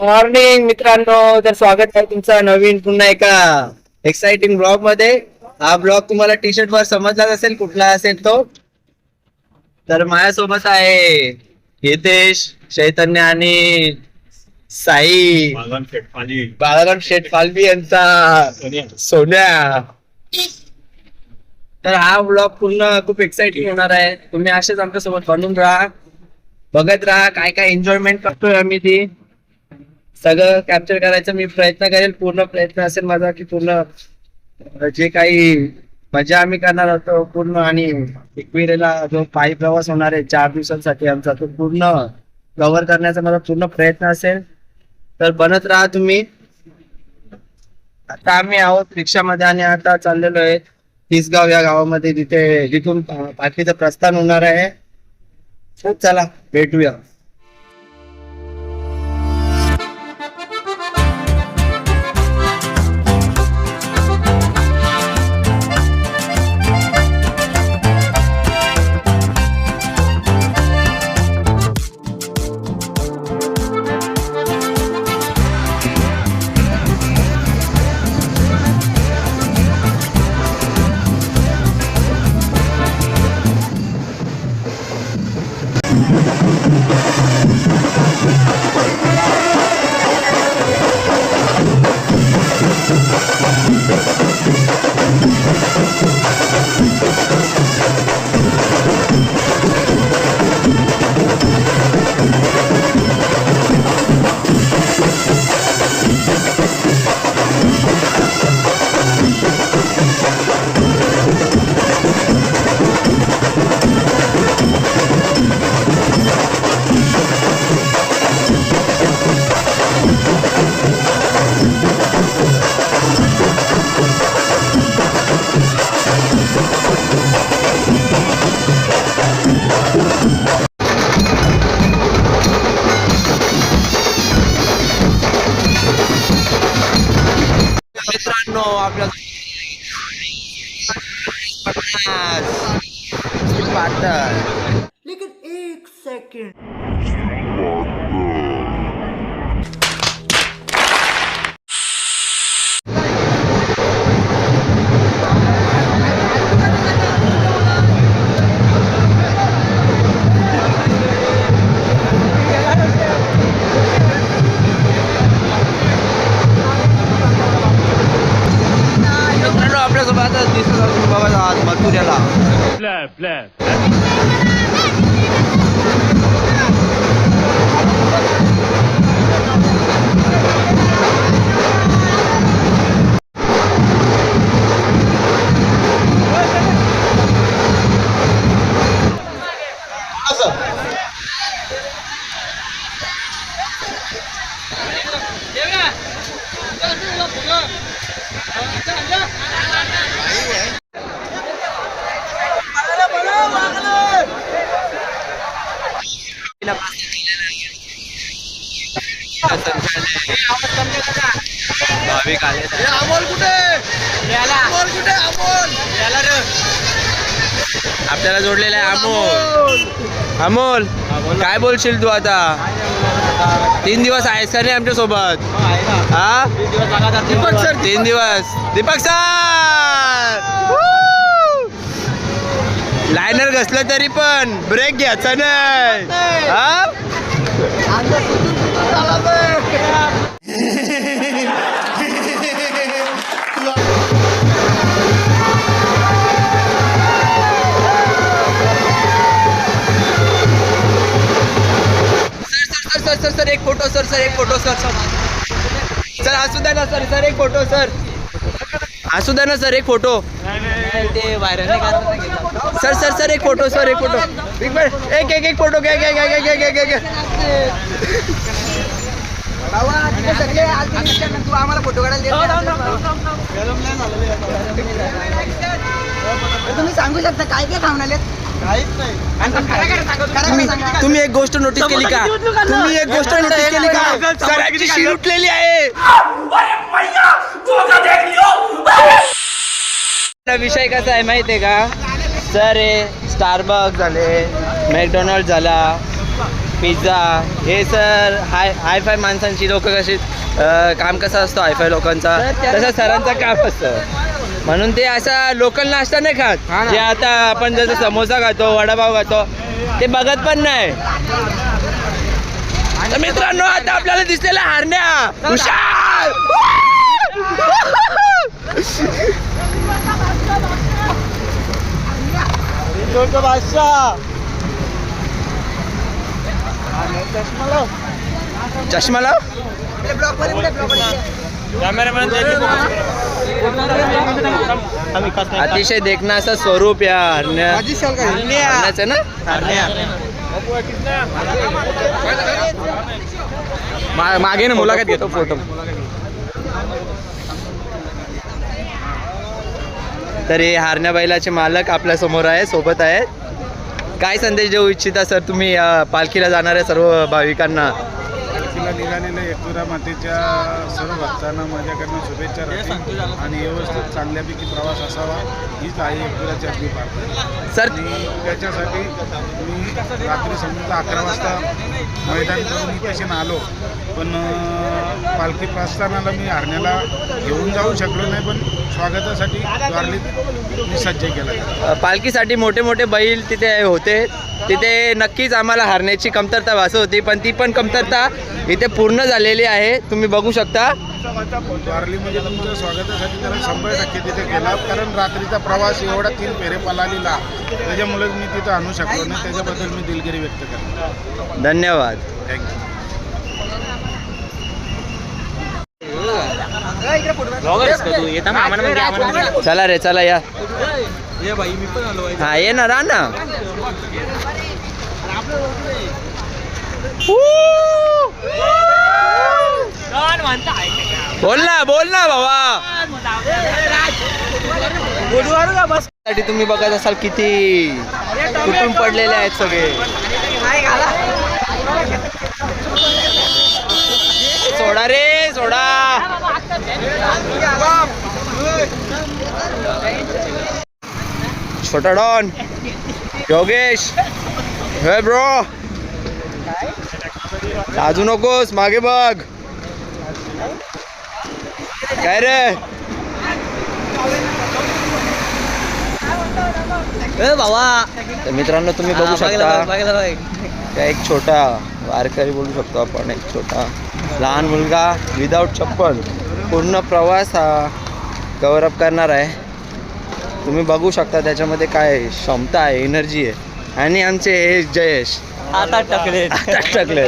Morning मित्रांनो. तर स्वागत आहे तुमचं नवीन पुन्हा एका एक्साइटिंग ब्लॉगमध्ये. हा ब्लॉग तुम्हाला टी शर्ट वर समजलाच असेल कुठला असेल तो. तर माझ्यासोबत आहे हितेश चैतन्य आणि साई. बाळाराम शेठ पालवी यांचा सोन्या. तर हा ब्लॉग पूर्ण खूप एक्साइटिंग होणार आहे. तुम्ही असेच आमच्यासोबत बनून राहा. बघत राहा काय काय एन्जॉयमेंट करतोय आम्ही ती. सगळं कॅप्चर करायचा मी प्रयत्न करेल पूर्ण प्रयत्न असेल माझा की पूर्ण जे काही मजा आम्ही करणार होतो पूर्ण आणि एकविरेला जो पायी प्रवास होणार आहे चार दिवसांसाठी आमचा तो पूर्ण कव्हर करण्याचा माझा पूर्ण प्रयत्न असेल. तर बनत राहा तुम्ही. आता आम्ही आहोत रिक्षामध्ये आणि आता चाललेलो आहे तिसगाव या गावामध्ये जिथे जिथून पाठीचं प्रस्थान होणार आहे. चला भेटूया. आले अमोल कुठे? अमोल कुठे? अमोल. आपल्याला जोडलेला आहे अमोल अमोल. काय बोलशील तू आता? तीन दिवस आहेस का नाही आमच्यासोबत? हा दीपक सर तीन दिवस. दीपक सर! लायनर घसलं तरी पण. ब्रेक घ्यायचा नाही हा सर एक फोटो सर सर एक फोटो सर सर सर असू द्या ना सर सर एक फोटो सर असू द्या ना सर एक फोटो ते व्हायरल सर सर सर एक फोटो सर एक फोटो एक एक एक फोटो घ्या घ्या घ्या घ्या घ्या घ्या घ्या. तू आम्हाला फोटो काढायला तुम्ही सांगू शकता काय काय खाऊन आहेत तुम्ही तुम्ही एक गोष्ट नोटीस केली का? तुम्ही एक गोष्ट नोटीस केली का? सरांची उठलेली आहे. विषय कसा आहे माहितीये का? सर आहे स्टारबक झाले मॅकडोनाल्ड झाला पिझ्झा हे सर हाय हाय फाय माणसांची लोक कशी काम कसं असतं हाय फाय लोकांचा तसं सरांचं काम असतं. म्हणून ते असा लोकल नाश्ता नाही खात. जे आता आपण जसं समोसा खातो वडापाव खातो ते बघत पण नाही. तर मित्रांनो आता आपल्याला दिसलेला हारण्या. हुशार! चष्मा लाव. अतिशय देखणं असं स्वरूप या हरण्या हरण्याचं ना? मागे ना मुलाखत घेतो फोटो. तर हे हारण्या बैलाचे मालक आपल्यासमोर आहे सोबत आहेत. काय संदेश देऊ इच्छिता सर? तुम्ही पालखीला जाणाऱ्या सर्व भाविकांना? तिला निघालेल्या एकविरा मातेच्या सर्व भक्तांना माझ्याकडनं शुभेच्छा राहतील आणि व्यवस्थित चांगल्यापैकी प्रवास असावा हीच आहे एकविराची आपली प्रार्थना. सर आणि त्याच्यासाठी मी रात्री समजा अकरा वाजता मैदान पेशन आलो पण पालखी प्रस्थानाला मी हरण्याला घेऊन जाऊ शकलो नाही पण स्वागतासाठी द्वारलीत मी सज्ज केला. पालखीसाठी मोठे मोठे बैल तिथे होते. तिथे नक्कीच आम्हाला हारण्याची कमतरता भासत होती पण ती पण कमतरता इथे पूर्ण झालेली आहे. तुम्ही बघू शकता. द्वारलीमध्ये तुमच्या स्वागतासाठी त्याला शंभर टक्के तिथे गेला कारण रात्रीचा प्रवास एवढा तीन फेरे पलालीला त्याच्यामुळे मी तिथं आणू शकलो नाही त्याच्याबद्दल मी दिलगिरी व्यक्त करतो. धन्यवाद. थँक्यू चला रे चला या. हा ये ना राह ना. बोल ना बोल ना बाबा. साठी तुम्ही बघत असाल किती तुटून पडलेले आहेत सगळे. सोडा रे सोडा. छोटा डॉन. योगेश. हे ब्रो. लाजू नकोस मागे बघ. काय रे? तर मित्रांनो तुम्ही बघू शकता. एक छोटा वारकरी बोलू शकतो आपण एक छोटा. लहान मुलगा विदाऊट चप्पल. पूर्ण प्रवास हा कव्हर अप करणार आहे. तुम्ही बघू शकता त्याच्यामध्ये काय क्षमता आहे एनर्जी आहे. आणि आमचे हे जयेश. आता टाकले आता टाकले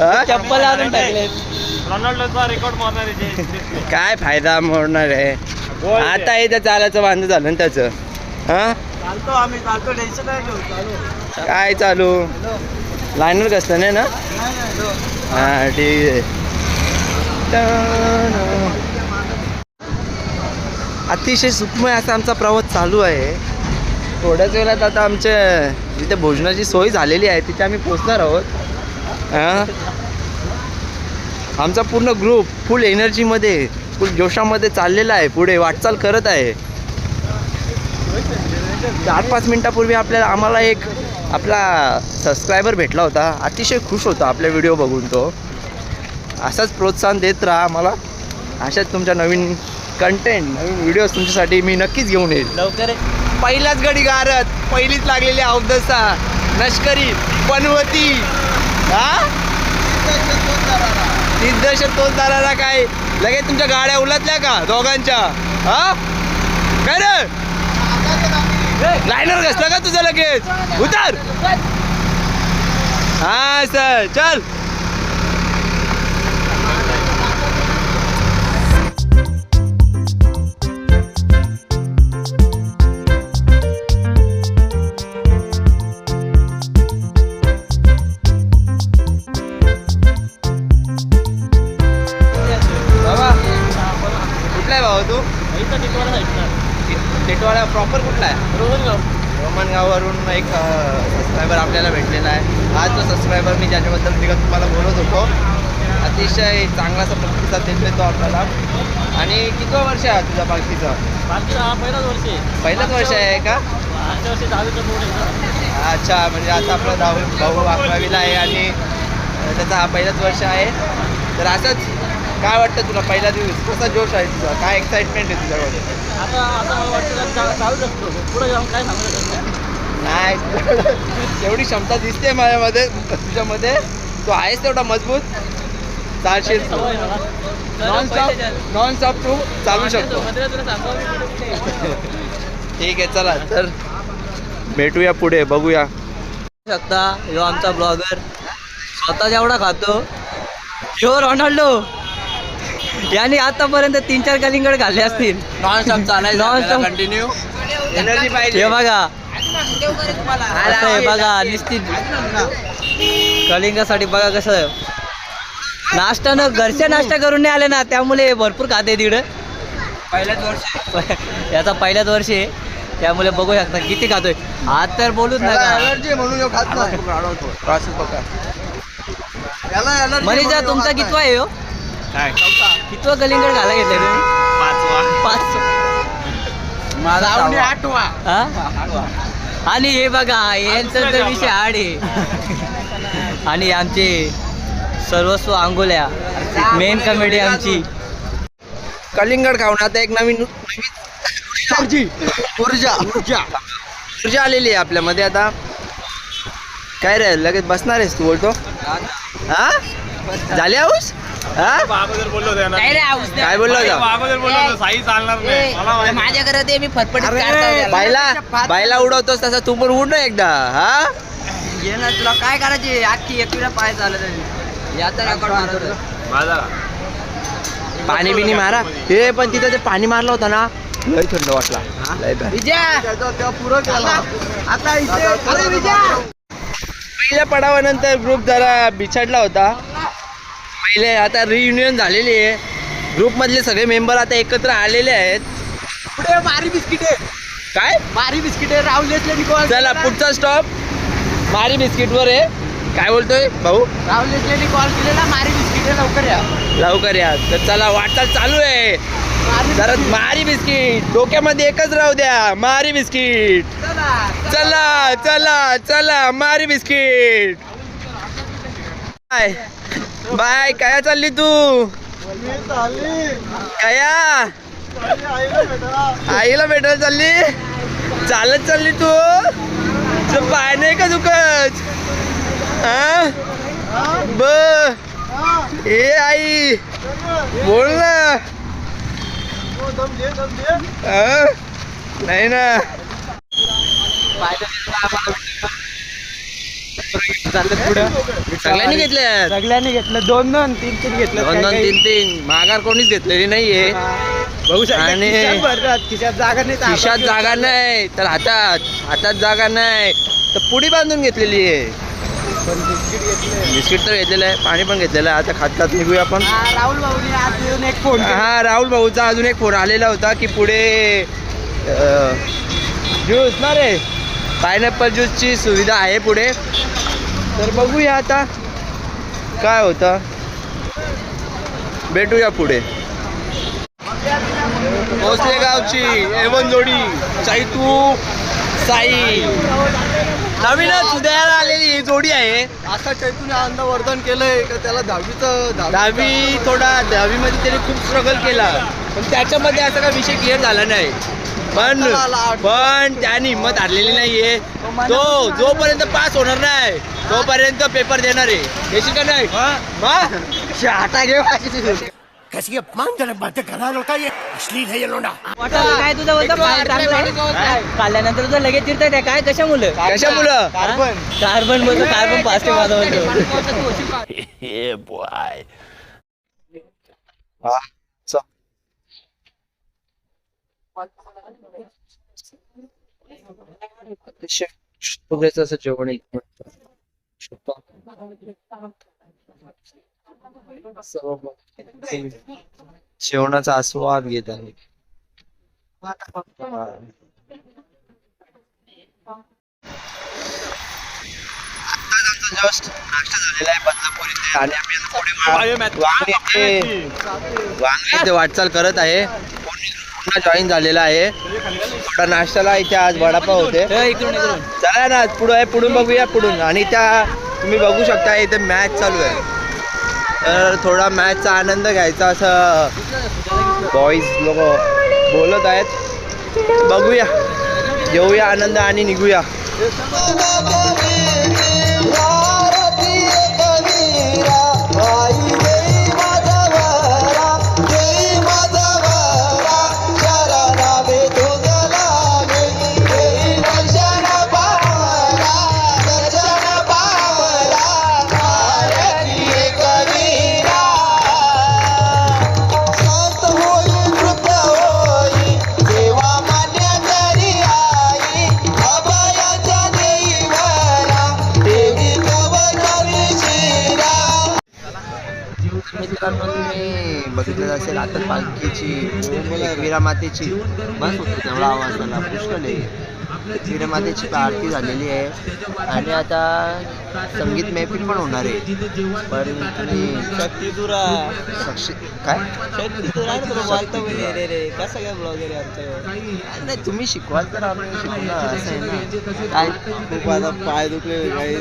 हा? चप्पल आणून टाकले रोनाल्डोचा रेकॉर्ड मारणार आहे काय फायदा मोडणार आहे? आता इथं चालायचं वांद झालं ना त्याचं. हा? चालतो आम्ही चालतो. टेन्शन नाही घेऊ. चालू. काय चालू? लाईनवर कसलं नाही ना? हा ठीक आहे अतिशय सुखमय असा आमचा प्रवास चालू आहे. थोड्याच वेळात आता आमच्या जिथे भोजनाची सोय झालेली आहे. तिथे आम्ही पोचणार आहोत. आमचा पूर्ण ग्रुप फुल एनर्जीमध्ये फुल जोशामध्ये चाललेला आहे. पुढे वाटचाल करत आहे. चार पाच मिनटापूर्वी आपल्याला आम्हाला एक आपला सबस्क्रायबर भेटला होता. अतिशय खुश होता आपल्या व्हिडिओ बघून तो. असाच प्रोत्साहन देत राहा आम्हाला. अशाच तुमच्या नवीन कंटेंट नवीन व्हिडिओज तुमच्यासाठी मी नक्कीच घेऊन येईल. लवकर पहिलाच गडी गारत पहिलीच लागलेली अवदसा लष्करी पनवती. हा? तीस दशक तोच काय? लगेच तुमच्या गाड्या उलटल्या का दोघांच्या? हा? काय रे? लायनर घसला का तुझं लगेच. उतर. हा सर. चल. बाबा कुठला आहे भाऊ तू? टिटवाळा प्रॉपर कुठला आहे? रोमनगाववरून एक सबस्क्रायबर आपल्याला भेटलेला आहे. हा जो सबस्क्रायबर मी ज्याच्याबद्दल मी तुम्हाला बोलत होतो अतिशय चांगलासा प्रतिसाद देतोय तो आपल्याला. आणि किती वर्ष आहे तुझ्या पालखीचा बाकीचा? हा पहिलाच वर्ष आहे. पहिलंच वर्ष आहे का? मागच्या वर्षी दहावीचं बोर्ड आहे अच्छा म्हणजे आता आपला दहावी भाऊ अकरावीला आहे आणि त्याचा हा पहिलाच वर्ष आहे. तर असंच काय वाटतं तुला पहिला दिवस? कसा जोश आहे तुझा? काय एक्साइटमेंट आहे तुझ्यामध्ये? आता आता मला वाटतं का चालू शकतो पुढे जाऊन काय सांगू शकत नाही. एवढी क्षमता दिसते माझ्यामध्ये तुझ्यामध्ये. तू आहेस तेवढा मजबूत. चालशील मला. नॉन स्टॉप नॉन स्टॉप तू चालू शकतो. ठीक आहे चला तर भेटूया पुढे बघूया. शकता ह्यो आमचा ब्लॉगर स्वतः जेवढा खातो ह्यो रोनाल्डो याने आतापर्यंत तीन चार कलिंगड खाल्ले असतील. नॉन स्टॉप चालायचं Non stop. कंटिन्यू एनर्जी पाहिजे. हे बघा. असं आहे बघा निश्चित. कलिंगासाठी बघा कसं नाश्ता न घरच्या नाश्ता करून नाही आले ना त्यामुळे भरपूर खाते तिकडं. पहिल्याच वर्ष. याचा पहिल्याच वर्ष आहे. त्यामुळे बघू शकता किती खातोय. आज तर बोलूच नका. एलर्जी म्हणून ह्यो खात नाही. बघा. याला मनीषा तुमचा कितवा आहे हो काय? कितवा कलिंगड घाला घेतलाय तुम्ही? पाचवा. पाच माझा आठवा. हा? आणि हे बघा यांचा तर विषय आड आहे. आणि आमचे सर्वस्व अंगोल्या मेन कमेडी आमची. कलिंगड खाऊन आता एक नवीन ऊर्जा. ऊर्जा. ऊर्जा. आलेली आहे आपल्यामध्ये आता. काय रे लगेच बसणार आहेस तू बोलतो? हा? झाली आऊस हा. काय बोललो होता? अगोदर बोललो होतो साई चालणार नाही. मला माहिती. माझ्या घरात मी फटफट बायला बायला उडवतोस तसा तू पण उड ना एकदा हा? तुला काय करायचे? अख्खी एकविरा पाय चालत याचा रेकॉर्ड मारतो माझा पाणी बिनी मारा. हे पण तिथं ते पाणी मारलं होतं ना लय थंड वाटला. आता इथे अरे विजय! पहिल्या पडावानंतर ग्रुप जरा बिछडला होता. पहिले आता रियुनियन झालेली आहे. ग्रुप मधले सगळे मेंबर आता एकत्र आलेले आहेत. पुढे मारी बिस्किट. आहे काय? मारी बिस्किट आहे राहुल निकोल चला पुढचा स्टॉप मारी बिस्किटवर आहे. काय बोलतोय? भाऊ? राहुल कॉल केलेला मारी बिस्किट लवकर या. लवकर या. तर चला वाटचाल चालू आहे. जरा मारी बिस्किट. डोक्यामध्ये एकच राहू द्या. Marie biscuit. चला चला. चला मारी बिस्किट. बाय बाय काय चालली तू? कया? आईला भेटायला. चालली? चालत चालली तू? तुझं पाय नाही का दुखत? हा? ब ए आई बोल ना. हा? नाही ना. सगळ्यांनी घेतल्या सगळ्यांनी घेतलं. दोन दोन तीन तीन घेतलं. दोन दोन तीन तीन. माघार कोणीच घेतलेली नाहीये. बघू आणि- खिशात जागा नाही तर खिशात हातात जागा नाही तर हातात. हातात जागा नाही. तर पुडी बांधून घेतलेली आहे. बिस्किट तर घेतलेलं आहे पाणी पण घेतलेलं आहे. आता खात खात निघूया आपण. हा, राहुल भाऊनी एक फोन हा राहुल भाऊचा अजून एक फोन आलेला होता की पुढे ज्यूस ना रे. पायनॅपल ज्यूसची सुविधा आहे पुढे. तर बघूया आता काय होतं. भेटूया पुढे. भोसले गावची एवन जोडी साई तू साई. नवीनच उदयाला आलेली ही जोडी आहे. आता चैतन्य अंधवर्धन केलंय का त्याला दहावीचं दहावी थोडा दहावीमध्ये त्याने खूप स्ट्रगल केला. पण त्याच्यामध्ये असा काही विषय क्लिअर झाला नाही. पण पण त्याने हिंमत हारलेली नाहीये तो जोपर्यंत पास होणार नाही तोपर्यंत पेपर देणार आहे देशील का नाही मग? शाटा घे काय तुझं बोलतो पाय चांगलं आहे? खाल्ल्यानंतर तुझं लगेच चिरत आहे काय कशा मुलं कशा मुलं कार्बन कार्बन बोलतो कार्बन पाचटे माझा बोलतो हा, चल. अतिशय शुभ्रेचं असं जेवण जेवणाचा आस्वाद घेत आहे. जस्ट नाश्ता झालेला आहे बदलापूर इथे आणि आम्ही इथे वाटचाल करत आहे. जॉईन झालेला आहे. तर नाश्त्याला इथे आज वडापाव होते. चला ना पुढं आहे पुढून बघूया पुढून. आणि त्या तुम्ही बघू शकता इथे मॅच चालू आहे. तर थोडा मॅचचा आनंद घ्यायचा असं बॉईज लोक बोलत आहेत. बघूया. घेऊया आनंद आणि निघूया. मित्रांनो एकविरा मातेची बस होती तेवढा आवाज झाला पुष्कळ आहे. एकविरा मातेची आरती झालेली आहे. आणि आता संगीत मैफिल पण होणार आहे. पण साक्षी काय? तुला? बोलता रे रे कसा काय ब्लॉग आहे आमचं नाही तुम्ही शिकवाल तर आम्ही शिकू ना असं आहे ना. काय? खूप आता पाय दुखले काही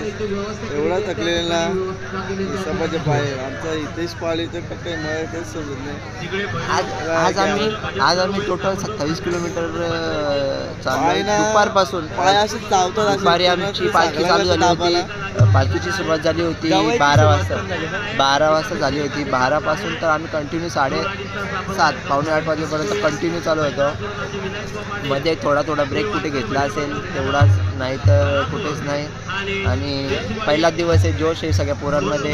एवढा थकलेला सपाचे पाय आमचा इथेच पाळी तर काही मला काहीच समजत नाही. आज आज आम्ही आज आम्ही टोटल सत्तावीस किलोमीटर ना- दुपारपासून. पाय असे चावतात. दुपारी आमची पालखी चालू झाली होती. पालखीची सुरुवात झाली होती बारा वाजता? बारा वाजता झाली होती. बारापासून तर आम्ही कंटिन्यू साडे सात पावणे आठ वाजेपर्यंत कंटिन्यू चालू होतो. मध्ये थोडा थोडा ब्रेक कुठे घेतला असेल तेवढाच नाही तर कुठेच नाही. आणि पहिला दिवस आहे जोश आहे सगळ्या पोरांमध्ये.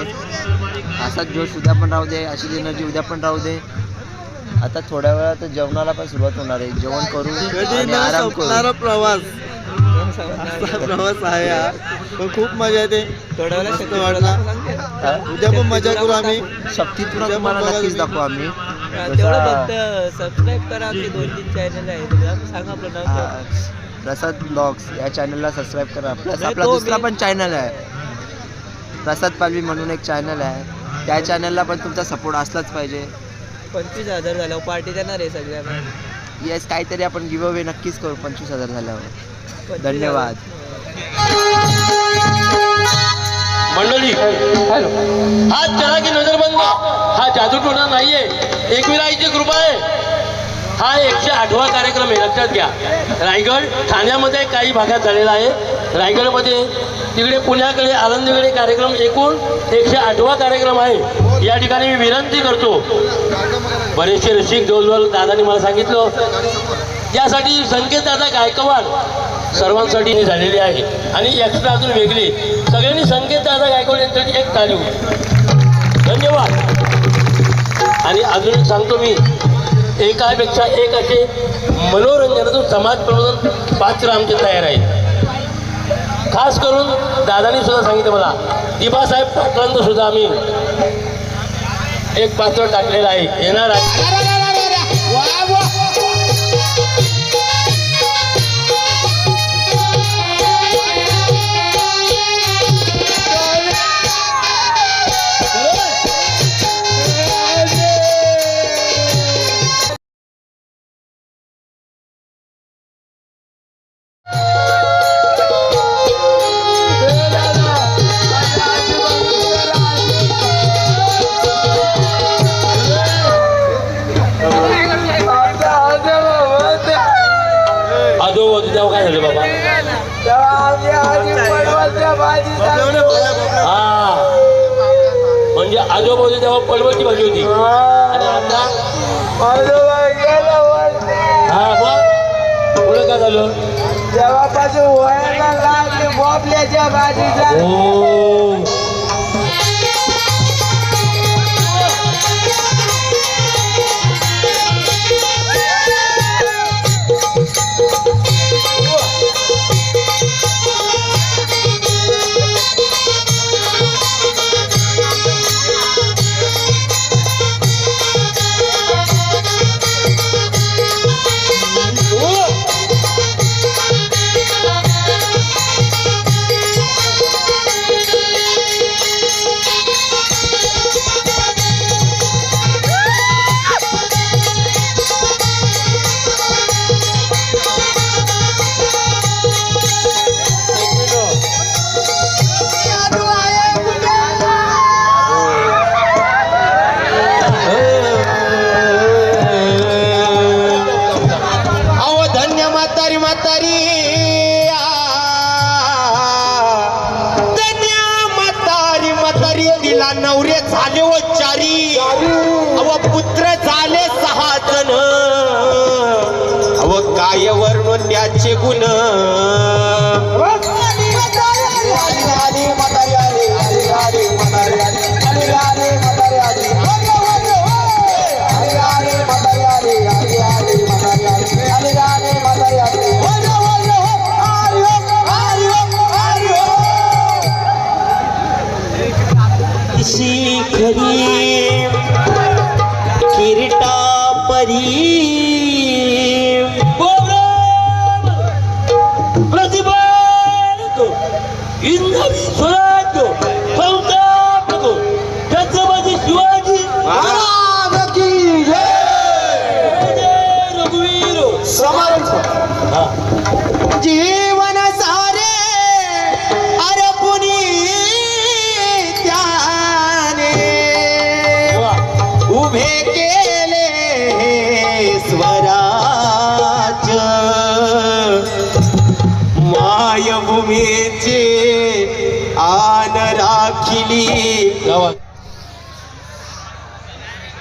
असाच जोश उद्या पण राहू दे अशीच एनर्जी उद्या पण राहू दे. आता थोड्या वेळात जेवणाला पण सुरुवात होणार आहे. जेवण करू कधी आणि न आराम करू प्रवास. असा प्रवास आहे हा. पण खूप मजा येते. थोड्या वाटला? उद्या पण मजा करू आम्ही. शक्तीतुरा उद्या तुम्हाला नक्कीच. दाखवू आम्ही. तेवढं फक्त सबस्क्राईब करा आमचे दोन तीन चॅनल आहे तुम्ही सांगा आपलं नाव. काय. प्रसाद ब्लॉग्स या चॅनलला सबस्क्राईब करा. प्लस आपला दुसरा पण चॅनल आहे. प्रसाद पालवी म्हणून एक चॅनल आहे. त्या चॅनलला पण तुमचा सपोर्ट असलाच पाहिजे. पंचवीस हजार झाल्यावर पार्टी देणार आहे सगळ्यांना. येस काहीतरी आपण गिव्ह अवे नक्कीच करू पंचवीस हजार झाल्यावर. धन्यवाद. मंडळी हा चला की नजरबंद हा जादूटोना नाहीये. एकविराईची कृपा आहे. हा एकशे आठवा कार्यक्रम आहे लक्षात घ्या. रायगड ठाण्यामध्ये काही भागात झालेला आहे. रायगडमध्ये तिकडे पुण्याकडे आनंदीकडे कार्यक्रम एकूण एकशे आठवा कार्यक्रम आहे. या ठिकाणी मी विनंती करतो. बरेचसे रसिक जवळजवळ दादानी मला सांगितलं. त्यासाठी संकेत दादा गायकवाड सर्वांसाठी झालेली आहे. आणि एक्स्ट्रा अजून वेगळी सगळ्यांनी संकेत दादा गायकवाड यांच्यासाठी एक तालीम. धन्यवाद. आणि अजून सांगतो मी एकापेक्षा एक असे मनोरंजनातून समाज प्रबोधन पात्र आमचे तयार आहेत खास करून दादानी सुद्धा सांगितलं मला दिबासाहेब पाटलांचं सुद्धा आम्ही एक पात्र टाकलेलं आहे. येणार आहे. Bom, beleza, vai,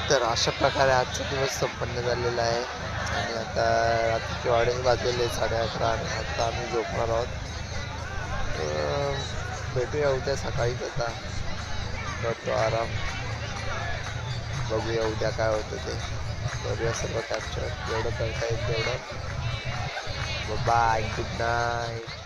तर अशा प्रकारे आजचा दिवस संपन्न झालेला आहे. आणि आता रात्रीचे वाडे वाजलेले साडे अकरा. आणि आता आम्ही झोपणार आहोत. तर भेटूया उद्या सकाळीच आता. करतो आराम. बघूया उद्या काय होतं ते. करूया सर्व कॅप्चर जेवढं करता येईल तेवढं. Bye good night